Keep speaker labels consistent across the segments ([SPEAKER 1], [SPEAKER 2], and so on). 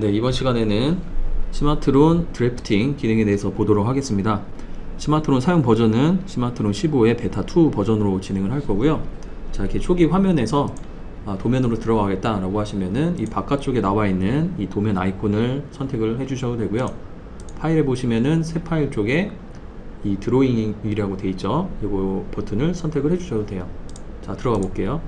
[SPEAKER 1] 네, 이번 시간에는 스마트론 드래프팅 기능에 대해서 보도록 하겠습니다. 스마트론 사용 버전은 스마트론 15의 베타 2 버전으로 진행을 할 거고요. 자, 이렇게 초기 화면에서 아, 도면으로 들어가겠다라고 하시면은 이 바깥쪽에 나와 있는 이 도면 아이콘을 선택을 해 주셔도 되고요. 파일에 보시면은 새 파일 쪽에 이 드로잉이라고 돼 있죠. 이거 버튼을 선택을 해 주셔도 돼요. 자, 들어가 볼게요.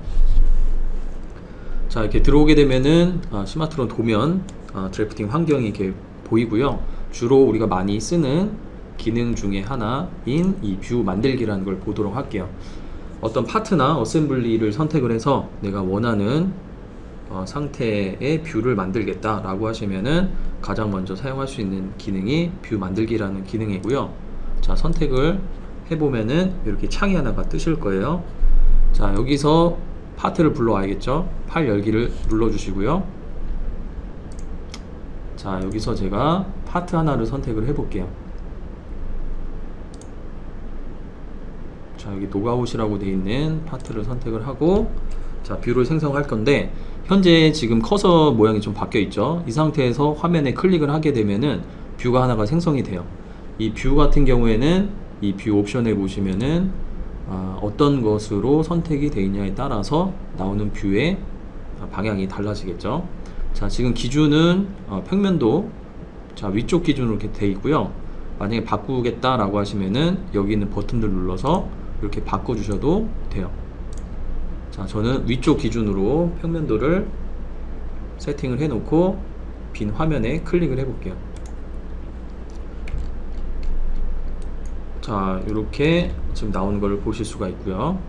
[SPEAKER 1] 자 이렇게 들어오게 되면은 아, 스마트론 도면 아, 드래프팅 환경이 이렇게 보이고요. 주로 우리가 많이 쓰는 기능 중에 하나인 이 뷰 만들기라는 걸 보도록 할게요. 어떤 파트나 어셈블리를 선택을 해서 내가 원하는 어, 상태의 뷰를 만들겠다라고 하시면은 가장 먼저 사용할 수 있는 기능이 뷰 만들기라는 기능이고요. 자 선택을 해보면은 이렇게 창이 하나가 뜨실 거예요. 자 여기서 파트를 불러와야겠죠 파일 열기를 눌러주시고요 자 여기서 제가 파트 하나를 선택을 해 볼게요. 자 여기 노가웃이라고 되어 있는 파트를 선택을 하고 자 뷰를 생성할 건데 현재 지금 커서 모양이 좀 바뀌어 있죠? 이 상태에서 화면에 클릭을 하게 되면은 뷰가 하나가 생성이 돼요. 이 뷰 같은 경우에는 이 뷰 옵션에 보시면은 아, 어떤 것으로 선택이 되어 있냐에 따라서 나오는 뷰의 방향이 달라지겠죠 자 지금 기준은 어, 평면도 자 위쪽 기준으로 이렇게 되어 있고요. 만약에 바꾸겠다 라고 하시면은 여기 있는 버튼들 눌러서 이렇게 바꿔 주셔도 돼요. 자 저는 위쪽 기준으로 평면도를 세팅을 해 놓고 빈 화면에 클릭을 해 볼게요. 자 이렇게 지금 나오는 걸 보실 수가 있고요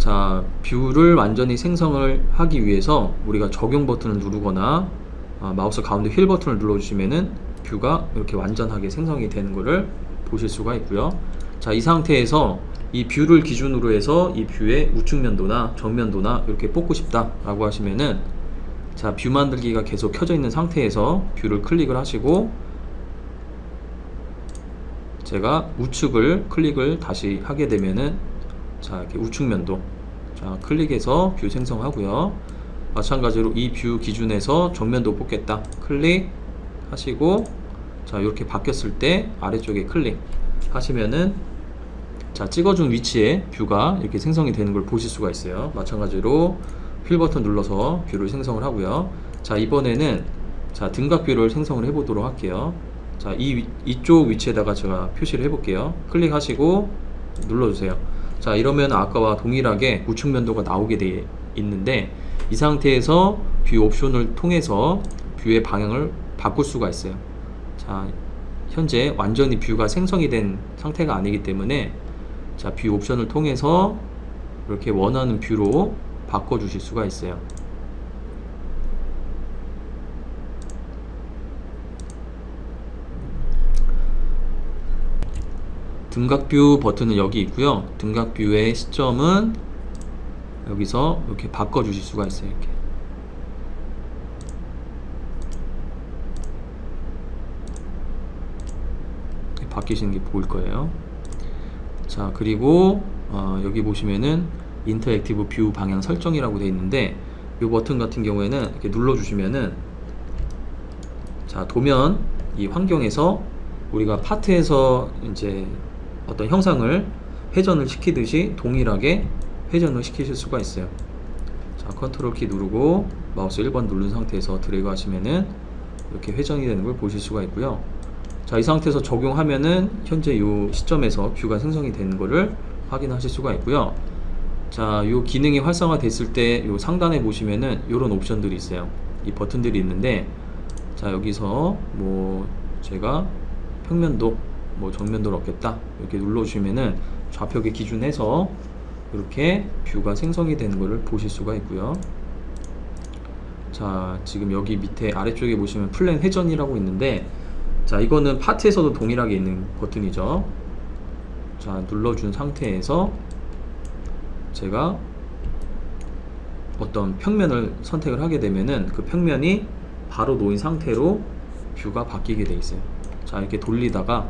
[SPEAKER 1] 자 뷰를 완전히 생성을 하기 위해서 우리가 적용 버튼을 누르거나 아, 마우스 가운데 휠 버튼을 눌러 주시면은 뷰가 이렇게 완전하게 생성이 되는 것을 보실 수가 있고요. 자 이 상태에서 이 뷰를 기준으로 해서 이 뷰의 우측면도나 정면도나 이렇게 뽑고 싶다 라고 하시면은 자 뷰 만들기가 계속 켜져 있는 상태에서 뷰를 클릭을 하시고 제가 우측을 클릭을 다시 하게 되면은 자 이렇게 우측 면도 자 클릭해서 뷰 생성하고요. 마찬가지로 이 뷰 기준에서 정면도 뽑겠다. 클릭 하시고 자 이렇게 바뀌었을 때 아래쪽에 클릭 하시면은 자 찍어준 위치에 뷰가 이렇게 생성이 되는 걸 보실 수가 있어요. 마찬가지로 휠 버튼 눌러서 뷰를 생성을 하고요. 자 이번에는 자 등각 뷰를 생성을 해 보도록 할게요. 자, 이, 이쪽 위치에다가 제가 표시를 해 볼게요. 클릭하시고 눌러주세요. 자, 이러면 아까와 동일하게 우측 면도가 나오게 돼 있는데 이 상태에서 뷰 옵션을 통해서 뷰의 방향을 바꿀 수가 있어요. 자, 현재 완전히 뷰가 생성이 된 상태가 아니기 때문에 자, 뷰 옵션을 통해서 이렇게 원하는 뷰로 바꿔 주실 수가 있어요. 등각뷰 버튼은 여기 있고요. 등각뷰의 시점은 여기서 이렇게 바꿔 주실 수가 있어요. 이렇게. 이렇게 바뀌시는 게 보일 거예요. 자, 그리고 어, 여기 보시면은 인터액티브 뷰 방향 설정이라고 되어 있는데 이 버튼 같은 경우에는 이렇게 눌러 주시면은 자, 도면 이 환경에서 우리가 파트에서 이제 어떤 형상을 회전을 시키듯이 동일하게 회전을 시키실 수가 있어요. 자, 컨트롤 키 누르고 마우스 1번 누른 상태에서 드래그 하시면은 이렇게 회전이 되는 걸 보실 수가 있고요. 자, 이 상태에서 적용하면은 현재 이 시점에서 뷰가 생성이 되는 것을 확인하실 수가 있고요. 자, 이 기능이 활성화 됐을 때 이 상단에 보시면은 이런 옵션들이 있어요. 이 버튼들이 있는데 자, 여기서 뭐 제가 평면도 뭐 정면도를 얻겠다. 이렇게 눌러주시면은 좌표계 기준해서 이렇게 뷰가 생성이 되는 것을 보실 수가 있고요. 자 지금 여기 밑에 아래쪽에 보시면 플랜 회전이라고 있는데 자 이거는 파트에서도 동일하게 있는 버튼이죠. 자 눌러준 상태에서 제가 어떤 평면을 선택을 하게 되면은 그 평면이 바로 놓인 상태로 뷰가 바뀌게 돼 있어요. 자 이렇게 돌리다가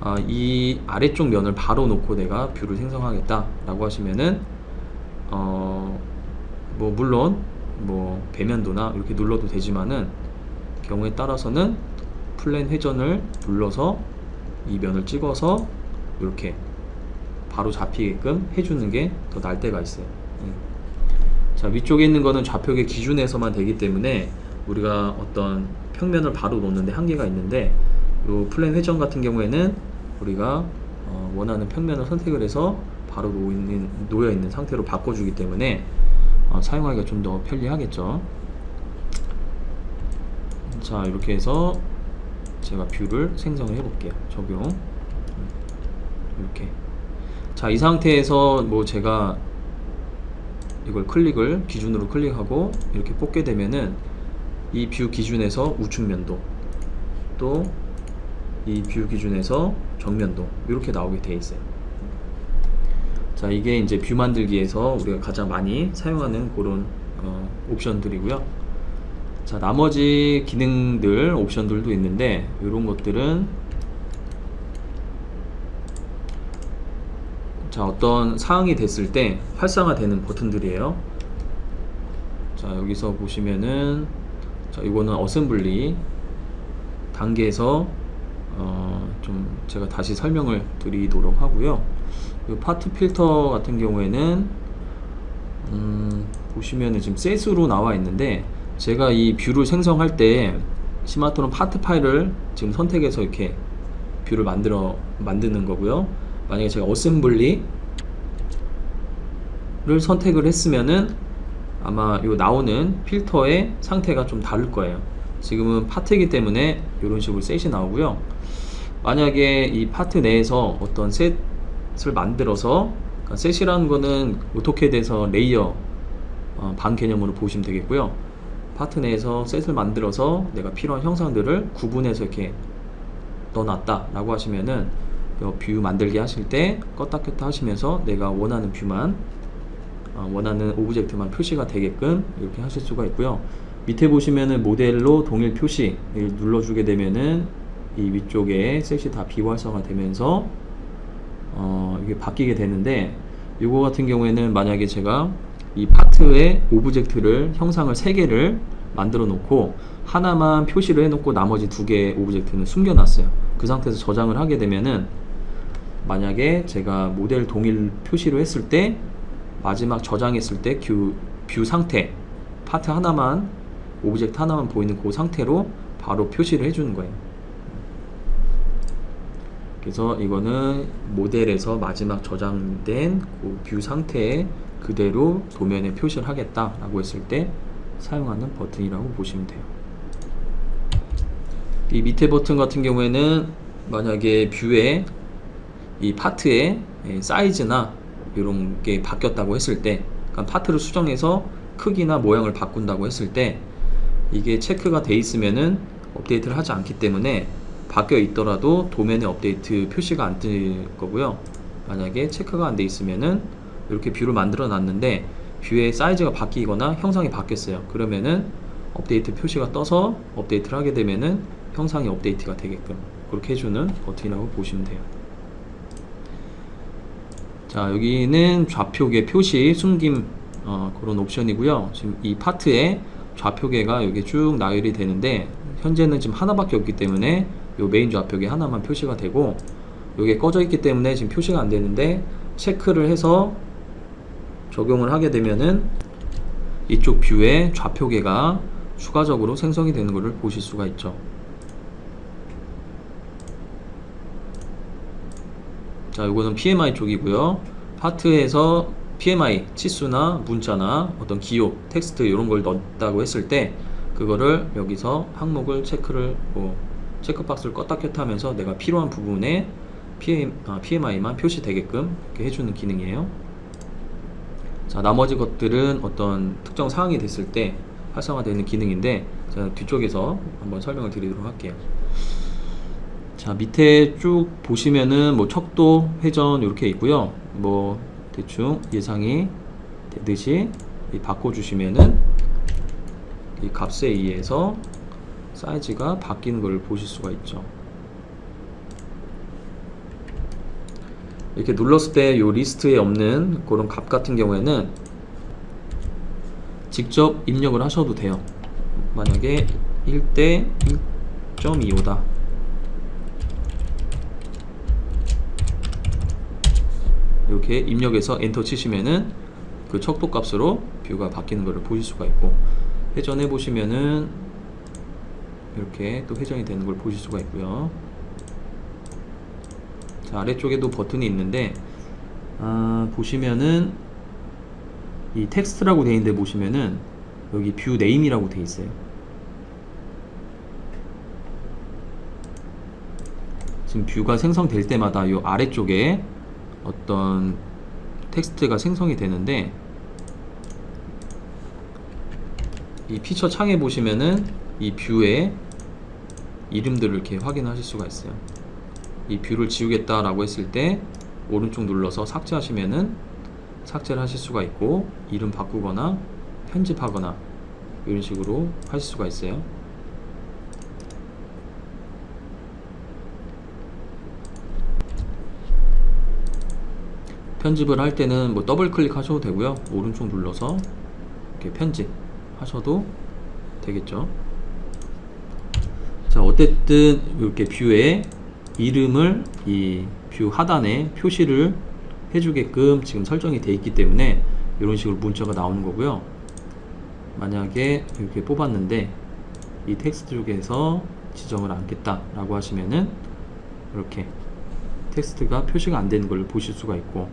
[SPEAKER 1] 아, 이 아래쪽 면을 바로 놓고 내가 뷰를 생성하겠다 라고 하시면은 어, 뭐 물론 뭐 배면도나 이렇게 눌러도 되지만은 경우에 따라서는 플랜 회전을 눌러서 이 면을 찍어서 이렇게 바로 잡히게끔 해주는 게 더 날 때가 있어요. 음. 자 위쪽에 있는 거는 좌표계 기준에서만 되기 때문에 우리가 어떤 평면을 바로 놓는데 한계가 있는데 이 플랜 회전 같은 경우에는 우리가 어, 원하는 평면을 선택을 해서 바로 놓여 있는, 놓여 있는 상태로 바꿔주기 때문에 어, 사용하기가 좀 더 편리하겠죠. 자 이렇게 해서 제가 뷰를 생성을 해볼게요. 적용 음, 이렇게 자 이 상태에서 뭐 제가 이걸 클릭을 기준으로 클릭하고 이렇게 뽑게 되면은 이 뷰 기준에서 우측면도 또 이 뷰 기준에서 정면도 이렇게 나오게 돼 있어요. 자 이게 이제 뷰 만들기에서 우리가 가장 많이 사용하는 그런 어, 옵션들이고요. 자 나머지 기능들 옵션들도 있는데 이런 것들은 자 어떤 사항이 됐을 때 활성화되는 버튼들이에요. 자 여기서 보시면은 자 이거는 어셈블리 단계에서 어, 좀 제가 다시 설명을 드리도록 하고요. 이 파트 필터 같은 경우에는 음, 보시면은 지금 셋으로 나와 있는데 제가 이 뷰를 생성할 때 스마트론 파트 파일을 지금 선택해서 이렇게 뷰를 만들어 만드는 거고요. 만약에 제가 어셈블리를 선택을 했으면은 아마 요 나오는 필터의 상태가 좀 다를 거예요. 지금은 파트이기 때문에 이런 식으로 셋이 나오고요. 만약에 이 파트 내에서 어떤 셋을 만들어서 그러니까 셋이라는 거는 오토캐드에서 레이어 어, 반 개념으로 보시면 되겠고요. 파트 내에서 셋을 만들어서 내가 필요한 형상들을 구분해서 이렇게 넣어놨다 라고 하시면은 요뷰 만들기 하실 때 껐다 켰다 하시면서 내가 원하는 뷰만 어, 원하는 오브젝트만 표시가 되게끔 이렇게 하실 수가 있고요. 밑에 보시면은 모델로 동일 표시를 눌러주게 되면은 이 위쪽에 셋이 다 비활성화 되면서 어, 이게 바뀌게 되는데 이거 같은 경우에는 만약에 제가 이 파트의 오브젝트를 형상을 세 개를 만들어 놓고 하나만 표시를 해 놓고 나머지 두 개의 오브젝트는 숨겨 놨어요. 그 상태에서 저장을 하게 되면은 만약에 제가 모델 동일 표시로 했을 때 마지막 저장했을 때 뷰, 뷰 상태 파트 하나만 오브젝트 하나만 보이는 그 상태로 바로 표시를 해주는 거예요. 그래서 이거는 모델에서 마지막 저장된 그 뷰 상태에 그대로 도면에 표시를 하겠다라고 했을 때 사용하는 버튼이라고 보시면 돼요. 이 밑에 버튼 같은 경우에는 만약에 뷰에 이 파트의 예, 사이즈나 이런 게 바뀌었다고 했을 때 그러니까 파트를 수정해서 크기나 모양을 바꾼다고 했을 때 이게 체크가 돼 있으면은 업데이트를 하지 않기 때문에 바뀌어 있더라도 도면에 업데이트 표시가 안 뜰 거고요. 만약에 체크가 안 돼 있으면은 이렇게 뷰를 만들어 놨는데 뷰의 사이즈가 바뀌거나 형상이 바뀌었어요. 그러면은 업데이트 표시가 떠서 업데이트를 하게 되면은 형상이 업데이트가 되게끔 그렇게 해주는 버튼이라고 보시면 돼요. 자 여기는 좌표계 표시 숨김 어, 그런 옵션이고요. 지금 이 파트에 좌표계가 여기 쭉 나열이 되는데 현재는 지금 하나밖에 없기 때문에 요 메인 좌표계 하나만 표시가 되고 요게 꺼져 있기 때문에 지금 표시가 안 되는데 체크를 해서 적용을 하게 되면은 이쪽 뷰에 좌표계가 추가적으로 생성이 되는 것을 보실 수가 있죠. 자, 이거는 PMI 쪽이고요. 파트에서 PMI 치수나 문자나 어떤 기호, 텍스트 이런 걸 넣었다고 했을 때 그거를 여기서 항목을 체크를 뭐 체크박스를 껐다 켰다 하면서 내가 필요한 부분에 PM, 아, PMI만 표시되게끔 이렇게 해주는 기능이에요. 자, 나머지 것들은 어떤 특정 사항이 됐을 때 활성화되는 기능인데 제가 뒤쪽에서 한번 설명을 드리도록 할게요. 자 밑에 쭉 보시면은 뭐 척도 회전 이렇게 있고요 뭐 대충 예상이 되듯이 이 바꿔 주시면은 이 값에 의해서 사이즈가 바뀌는 걸 보실 수가 있죠 이렇게 눌렀을 때 이 리스트에 없는 그런 값 같은 경우에는 직접 입력을 하셔도 돼요. 만약에 1대 1.25다. 이렇게 입력해서 엔터 치시면은 그 척도 값으로 뷰가 바뀌는 것을 보실 수가 있고 회전해 보시면은 이렇게 또 회전이 되는 걸 보실 수가 있고요. 자, 아래쪽에도 버튼이 있는데 아, 보시면은 이 텍스트라고 되어 있는데 보시면은 여기 뷰 네임이라고 되어 있어요. 지금 뷰가 생성될 때마다 이 아래쪽에 어떤 텍스트가 생성이 되는데 이 피처 창에 보시면은 이 뷰의 이름들을 이렇게 확인하실 수가 있어요. 이 뷰를 지우겠다라고 했을 때 오른쪽 눌러서 삭제하시면은 삭제를 하실 수가 있고 이름 바꾸거나 편집하거나 이런 식으로 하실 수가 있어요. 편집을 할 때는 뭐 더블 클릭 하셔도 되고요. 오른쪽 눌러서 이렇게 편집 하셔도 되겠죠. 자, 어쨌든 이렇게 뷰에 이름을 이 뷰 하단에 표시를 해주게끔 지금 설정이 되어 있기 때문에 이런 식으로 문자가 나오는 거고요. 만약에 이렇게 뽑았는데 이 텍스트 쪽에서 지정을 않겠다 라고 하시면은 이렇게 텍스트가 표시가 안 되는 걸 보실 수가 있고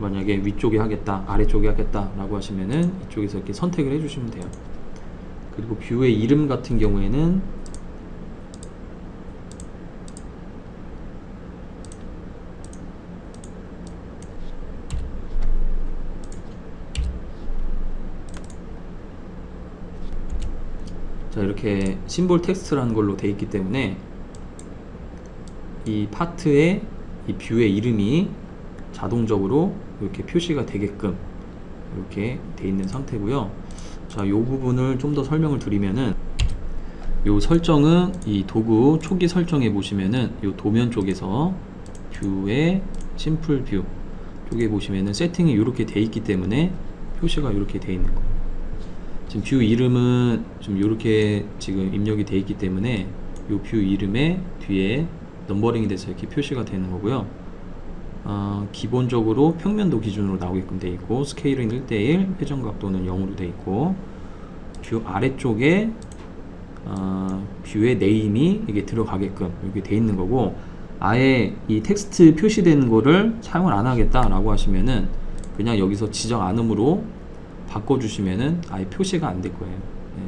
[SPEAKER 1] 만약에 위쪽에 하겠다 아래쪽에 하겠다 라고 하시면은 이쪽에서 이렇게 선택을 해 주시면 돼요 그리고 뷰의 이름 같은 경우에는 자 이렇게 심볼 텍스트라는 걸로 되어 있기 때문에 이 파트에 이 뷰의 이름이 자동적으로 이렇게 표시가 되게끔 이렇게 돼 있는 상태고요. 자, 이 부분을 좀 더 설명을 드리면은 이 설정은 이 도구 초기 설정에 보시면은 이 도면 쪽에서 뷰의 심플 뷰 쪽에 보시면은 세팅이 이렇게 돼 있기 때문에 표시가 이렇게 돼 있는 거예요. 지금 뷰 이름은 좀 이렇게 지금 입력이 돼 있기 때문에 이 뷰 이름에 뒤에 넘버링이 돼서 이렇게 표시가 되는 거고요. 어, 기본적으로 평면도 기준으로 나오게끔 되어 있고 스케일은 1대1 회전 각도는 0으로 되어 있고 뷰 아래쪽에 어, 뷰의 네임이 이게 들어가게끔 이렇게 되어 있는 거고 아예 이 텍스트 표시되는 거를 사용을 안 하겠다라고 하시면은 그냥 여기서 지정 안음으로 바꿔주시면은 아예 표시가 안 될 거예요. 예.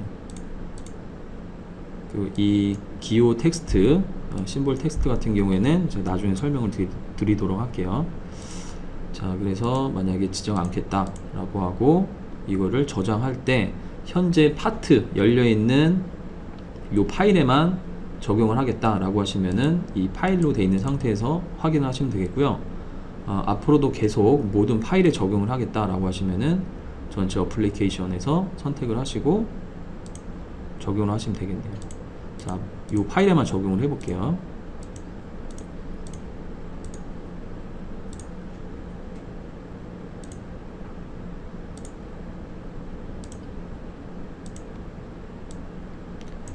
[SPEAKER 1] 그리고 이 기호 텍스트, 어, 심볼 텍스트 같은 경우에는 제가 나중에 설명을 드리, 드리 도록 할게요. 자, 그래서 만약에 지정 않겠다라고 하고 이거를 저장할 때 현재 파트 열려 있는 이 파일에만 적용을 하겠다라고 하시면은 이 파일로 되어 있는 상태에서 확인을 하시면 되겠고요. 어, 앞으로도 계속 모든 파일에 적용을 하겠다라고 하시면은 전체 어플리케이션에서 선택을 하시고 적용을 하시면 되겠네요. 자, 이 파일에만 적용을 해볼게요.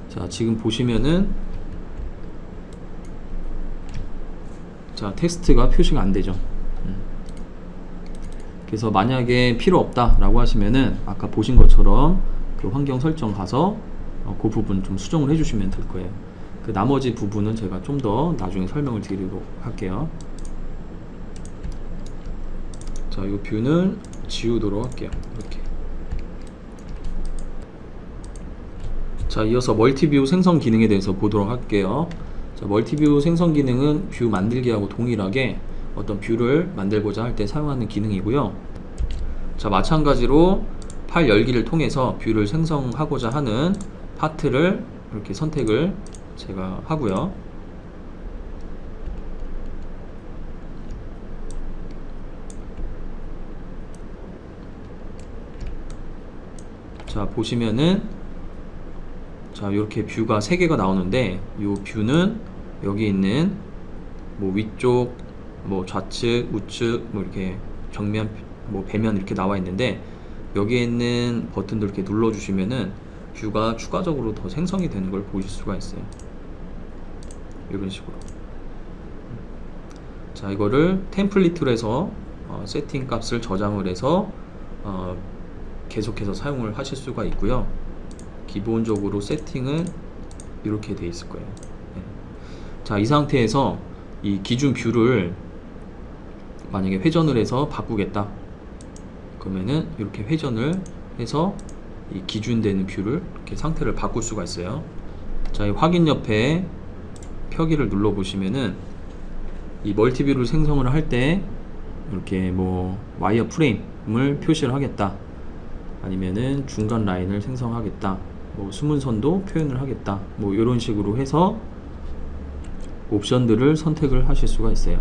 [SPEAKER 1] 자, 지금 보시면은 자, 텍스트가 표시가 안 되죠. 음. 그래서 만약에 필요 없다라고 하시면은 아까 보신 것처럼 그 환경 설정 가서 어, 그 부분 좀 수정을 해주시면 될 거예요. 그 나머지 부분은 제가 좀 더 나중에 설명을 드리도록 할게요. 자, 이 뷰는 지우도록 할게요. 이렇게. 자, 이어서 멀티뷰 생성 기능에 대해서 보도록 할게요. 자, 멀티뷰 생성 기능은 뷰 만들기하고 동일하게 어떤 뷰를 만들고자 할 때 사용하는 기능이고요. 자, 마찬가지로 파일 열기를 통해서 뷰를 생성하고자 하는 파트를 이렇게 선택을 제가 하고요. 자, 보시면은 자, 이렇게 뷰가 세 개가 나오는데 이 뷰는 여기 있는 뭐 위쪽, 뭐 좌측, 우측, 뭐 이렇게 정면, 뭐 배면 이렇게 나와 있는데 여기에 있는 버튼들 이렇게 눌러주시면은 뷰가 추가적으로 더 생성이 되는 걸 보실 수가 있어요. 이런 식으로. 자, 이거를 템플릿으로 해서 어, 세팅 값을 저장을 해서 어, 계속해서 사용을 하실 수가 있고요. 기본적으로 세팅은 이렇게 돼 있을 거예요. 네. 자, 이 상태에서 이 기준 뷰를 만약에 회전을 해서 바꾸겠다. 그러면은 이렇게 회전을 해서 이 기준되는 뷰를 이렇게 상태를 바꿀 수가 있어요. 자, 이 확인 옆에 표기를 눌러 보시면은 이 멀티뷰를 생성을 할 때 이렇게 뭐 와이어 프레임을 표시를 하겠다. 아니면은 중간 라인을 생성하겠다. 뭐 숨은 선도 표현을 하겠다. 뭐 이런 식으로 해서 옵션들을 선택을 하실 수가 있어요.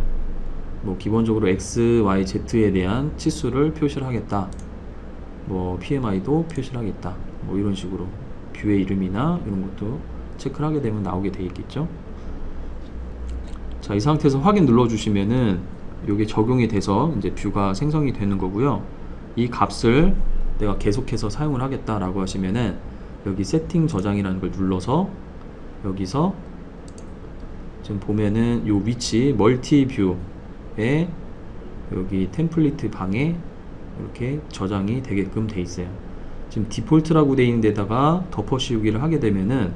[SPEAKER 1] 뭐 기본적으로 X, Y, Z에 대한 치수를 표시를 하겠다. 뭐 PMI도 표시를 하겠다. 뭐 이런 식으로 뷰의 이름이나 이런 것도 체크를 하게 되면 나오게 돼 있겠죠. 자, 이 상태에서 확인 눌러 주시면은 이게 적용이 돼서 이제 뷰가 생성이 되는 거고요. 이 값을 내가 계속해서 사용을 하겠다라고 하시면은 여기 세팅 저장이라는 걸 눌러서 여기서 지금 보면은 요 위치 멀티 뷰 에 여기 템플릿 방에 이렇게 저장이 되게끔 돼 있어요. 지금 디폴트라고 돼 있는 데다가 덮어 씌우기를 하게 되면은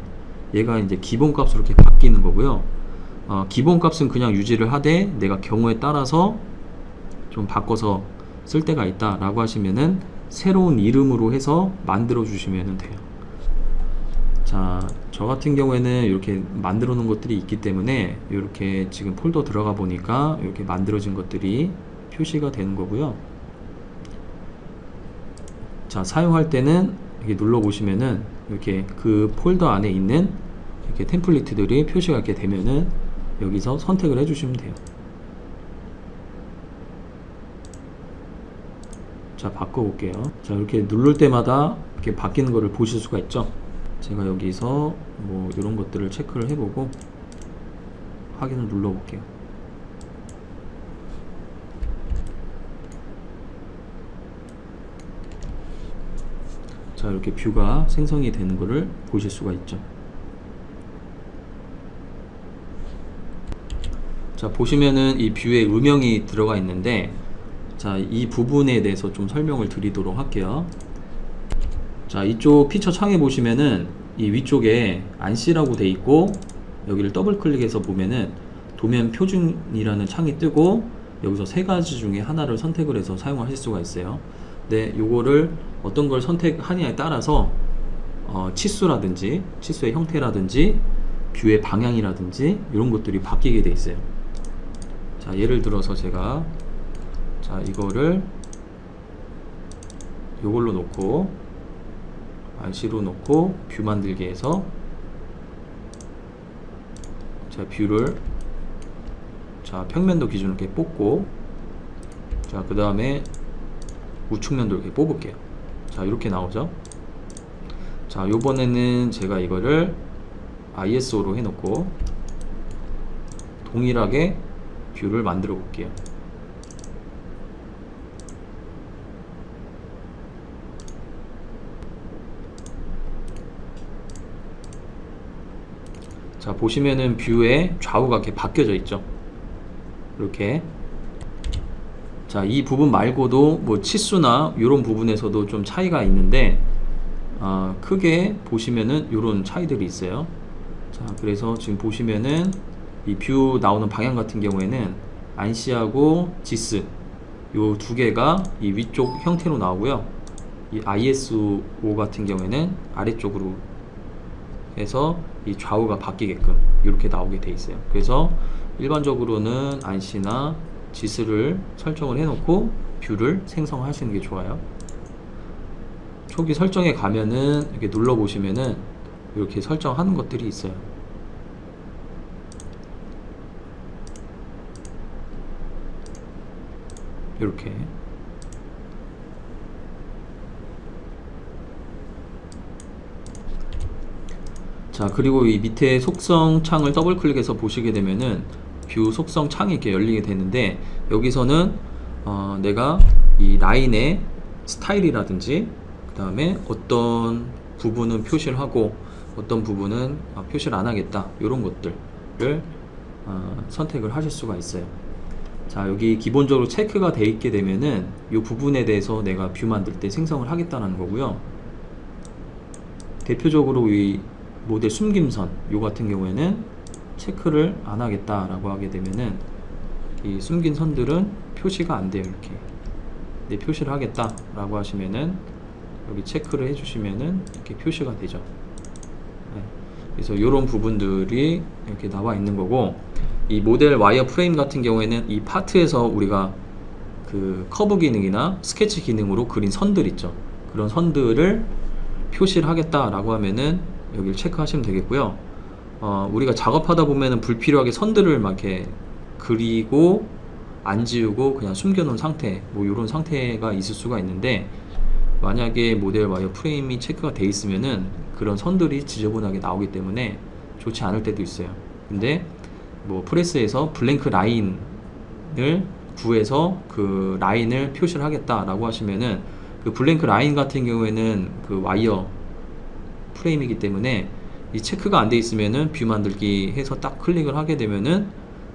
[SPEAKER 1] 얘가 이제 기본 값으로 이렇게 바뀌는 거고요. 어, 기본 값은 그냥 유지를 하되 내가 경우에 따라서 좀 바꿔서 쓸 때가 있다라고 하시면은 새로운 이름으로 해서 만들어 주시면 돼요. 자, 저 같은 경우에는 이렇게 만들어 놓은 것들이 있기 때문에 이렇게 지금 폴더 들어가 보니까 이렇게 만들어진 것들이 표시가 되는 거고요. 자, 사용할 때는 이렇게 눌러 보시면은 이렇게 그 폴더 안에 있는 이렇게 템플릿들이 표시가 이렇게 되면은 여기서 선택을 해 주시면 돼요. 자, 바꿔 볼게요. 자, 이렇게 누를 때마다 이렇게 바뀌는 거를 보실 수가 있죠. 제가 여기서 뭐 이런 것들을 체크를 해보고 확인을 눌러 볼게요. 자, 이렇게 뷰가 생성이 되는 거를 보실 수가 있죠. 자, 보시면은 이 뷰에 음영이 들어가 있는데 자, 이 부분에 대해서 좀 설명을 드리도록 할게요. 자, 이쪽 피처 창에 보시면은 이 위쪽에 안씨라고 돼 있고 여기를 더블 클릭해서 보면은 도면 표준이라는 창이 뜨고 여기서 세 가지 중에 하나를 선택을 해서 사용을 하실 수가 있어요. 근데 요거를 어떤 걸 선택하냐에 따라서 어, 치수라든지 치수의 형태라든지 뷰의 방향이라든지 이런 것들이 바뀌게 돼 있어요. 자, 예를 들어서 제가 자, 이거를 요걸로 놓고 RC로 놓고 뷰 만들기 해서 자, 뷰를 자, 평면도 기준으로 이렇게 뽑고 자, 그 다음에 우측면도 이렇게 뽑을게요. 자, 이렇게 나오죠? 자, 요번에는 제가 이거를 ISO로 해놓고 동일하게 뷰를 만들어 볼게요. 자 보시면은 뷰에 좌우가 이렇게 바뀌어져 있죠? 이렇게. 자 이 부분 말고도 뭐 치수나 이런 부분에서도 좀 차이가 있는데 어, 크게 보시면은 이런 차이들이 있어요. 자 그래서 지금 보시면은 이 뷰 나오는 방향 같은 경우에는 안시하고 지스 요 두 개가 이 위쪽 형태로 나오고요. 이 ISO 같은 경우에는 아래쪽으로 해서 이 좌우가 바뀌게끔 이렇게 나오게 돼 있어요. 그래서 일반적으로는 안시나 지스를 설정을 해놓고 뷰를 생성하시는 게 좋아요. 초기 설정에 가면은 이렇게 눌러 보시면은 이렇게 설정하는 것들이 있어요. 이렇게 자 그리고 이 밑에 속성 창을 더블 클릭해서 보시게 되면은 뷰 속성 창이 이렇게 열리게 되는데 여기서는 어, 내가 이 라인에 스타일이라든지 그 다음에 어떤 부분은 표시를 하고 어떤 부분은 아, 표시를 안 하겠다. 이런 것들을 어, 선택을 하실 수가 있어요. 자 여기 기본적으로 체크가 돼 있게 되면은 이 부분에 대해서 내가 뷰 만들 때 생성을 하겠다는 거고요. 대표적으로 이 모델 숨김선 요 같은 경우에는 체크를 안 하겠다라고 하게 되면은 이 숨긴 선들은 표시가 안 돼요 이렇게 네, 표시를 하겠다라고 하시면은 여기 체크를 해주시면은 이렇게 표시가 되죠 네. 그래서 이런 부분들이 이렇게 나와 있는 거고 이 모델 와이어 프레임 같은 경우에는 이 파트에서 우리가 그 커브 기능이나 스케치 기능으로 그린 선들 있죠 그런 선들을 표시를 하겠다라고 하면은 여기를 체크하시면 되겠고요. 어, 우리가 작업하다 보면은 불필요하게 선들을 막 이렇게 그리고 안 지우고 그냥 숨겨놓은 상태 뭐 이런 상태가 있을 수가 있는데 만약에 모델 와이어 프레임이 체크가 돼 있으면은 그런 선들이 지저분하게 나오기 때문에 좋지 않을 때도 있어요. 근데 뭐 프레스에서 블랭크 라인을 구해서 그 라인을 표시를 하겠다라고 하시면은 그 블랭크 라인 같은 경우에는 그 와이어 프레임이기 때문에 이 체크가 안 돼 있으면은 뷰 만들기 해서 딱 클릭을 하게 되면은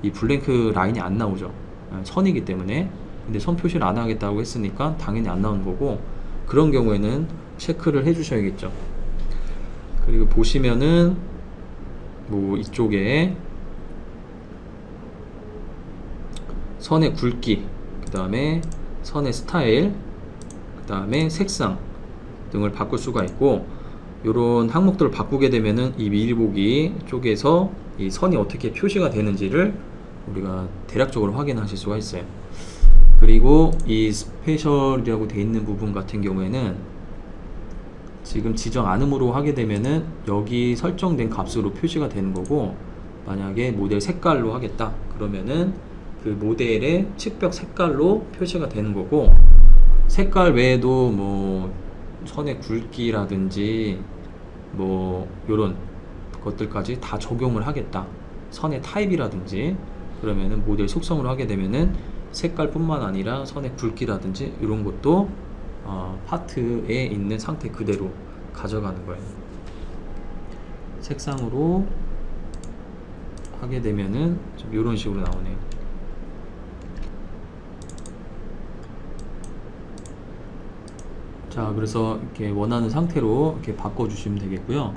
[SPEAKER 1] 이 블랭크 라인이 안 나오죠. 아, 선이기 때문에. 근데 선 표시를 안 하겠다고 했으니까 당연히 안 나오는 거고 그런 경우에는 체크를 해 주셔야겠죠. 그리고 보시면은 뭐 이쪽에 선의 굵기 그 다음에 선의 스타일 그 다음에 색상 등을 바꿀 수가 있고 이런 항목들을 바꾸게 되면은 이 미리 보기 쪽에서 이 선이 어떻게 표시가 되는지를 우리가 대략적으로 확인하실 수가 있어요. 그리고 이 스페셜이라고 돼 있는 부분 같은 경우에는 지금 지정 않음으로 하게 되면은 여기 설정된 값으로 표시가 되는 거고 만약에 모델 색깔로 하겠다 그러면은 그 모델의 측벽 색깔로 표시가 되는 거고 색깔 외에도 뭐 선의 굵기라든지 뭐 요런 것들까지 다 적용을 하겠다. 선의 타입이라든지 그러면은 모델 속성으로 하게 되면은 색깔뿐만 아니라 선의 굵기라든지 이런 것도 어, 파트에 있는 상태 그대로 가져가는 거예요. 색상으로 하게 되면은 좀 이런 식으로 나오네요 자 그래서 이렇게 원하는 상태로 이렇게 바꿔 주시면 되겠고요.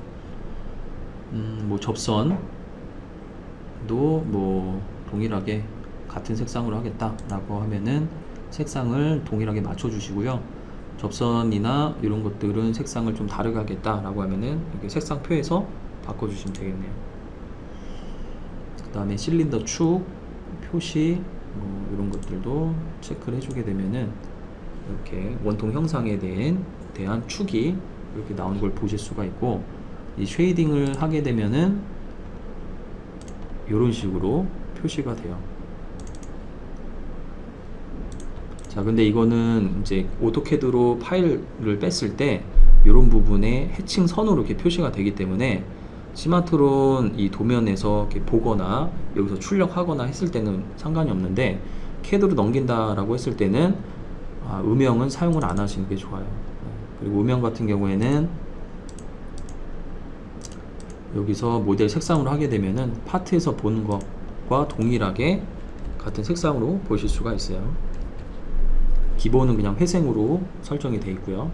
[SPEAKER 1] 음 뭐 접선도 뭐 동일하게 같은 색상으로 하겠다 라고 하면은 색상을 동일하게 맞춰 주시고요. 접선이나 이런 것들은 색상을 좀 다르게 하겠다 라고 하면은 이렇게 색상표에서 바꿔 주시면 되겠네요. 그 다음에 실린더 축 표시 뭐 이런 것들도 체크를 해주게 되면은 이렇게 원통 형상에 대한, 대한 축이 이렇게 나오는 걸 보실 수가 있고 이 쉐이딩을 하게 되면은 이런 식으로 표시가 돼요. 자, 근데 이거는 이제 오토캐드로 파일을 뺐을 때 이런 부분에 해칭 선으로 이렇게 표시가 되기 때문에 스마트론 이 도면에서 이렇게 보거나 여기서 출력하거나 했을 때는 상관이 없는데 캐드로 넘긴다라고 했을 때는 아, 음영은 사용을 안 하시는 게 좋아요. 네. 그리고 음영 같은 경우에는 여기서 모델 색상으로 하게 되면은 파트에서 보는 것과 동일하게 같은 색상으로 보실 수가 있어요. 기본은 그냥 회생으로 설정이 되어 있고요.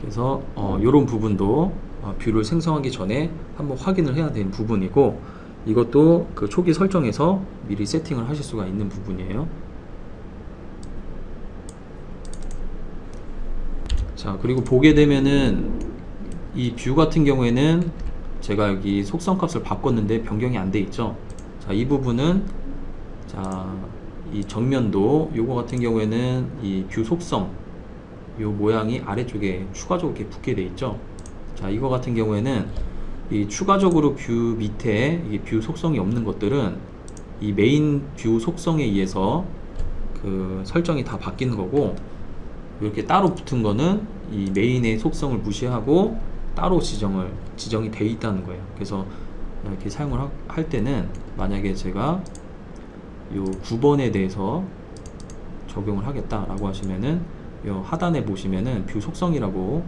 [SPEAKER 1] 그래서 어, 이런 부분도 어, 뷰를 생성하기 전에 한번 확인을 해야 되는 부분이고 이것도 그 초기 설정에서 미리 세팅을 하실 수가 있는 부분이에요. 자, 그리고 보게 되면은 이 뷰 같은 경우에는 제가 여기 속성 값을 바꿨는데 변경이 안 돼 있죠. 자, 이 부분은 자, 이 정면도 요거 같은 경우에는 이 뷰 속성 요 모양이 아래쪽에 추가적으로 이렇게 붙게 돼 있죠. 자, 이거 같은 경우에는 이 추가적으로 뷰 밑에 이뷰 속성이 없는 것들은 이 메인 뷰 속성에 의해서 그 설정이 다 바뀌는 거고 이렇게 따로 붙은 거는 이 메인의 속성을 무시하고 따로 지정을 지정이 돼 있다는 거예요. 그래서 이렇게 사용을 하- 할 때는 만약에 제가 요 9번에 대해서 적용을 하겠다라고 하시면은 요 하단에 보시면은 뷰 속성이라고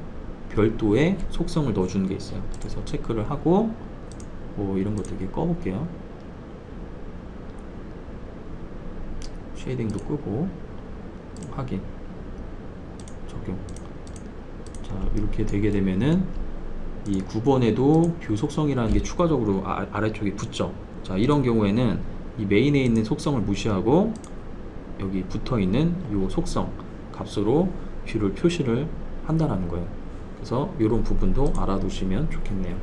[SPEAKER 1] 별도의 속성을 넣어주는 게 있어요. 그래서 체크를 하고 뭐 이런 것들 이렇게 꺼볼게요. 쉐이딩도 끄고 확인 적용 자 이렇게 되게 되면은 이 9번에도 뷰 속성이라는 게 추가적으로 아, 아래쪽에 붙죠 자 이런 경우에는 이 메인에 있는 속성을 무시하고 여기 붙어 있는 이 속성 값으로 뷰를 표시를 한다라는 거예요 그래서 이런 부분도 알아두시면 좋겠네요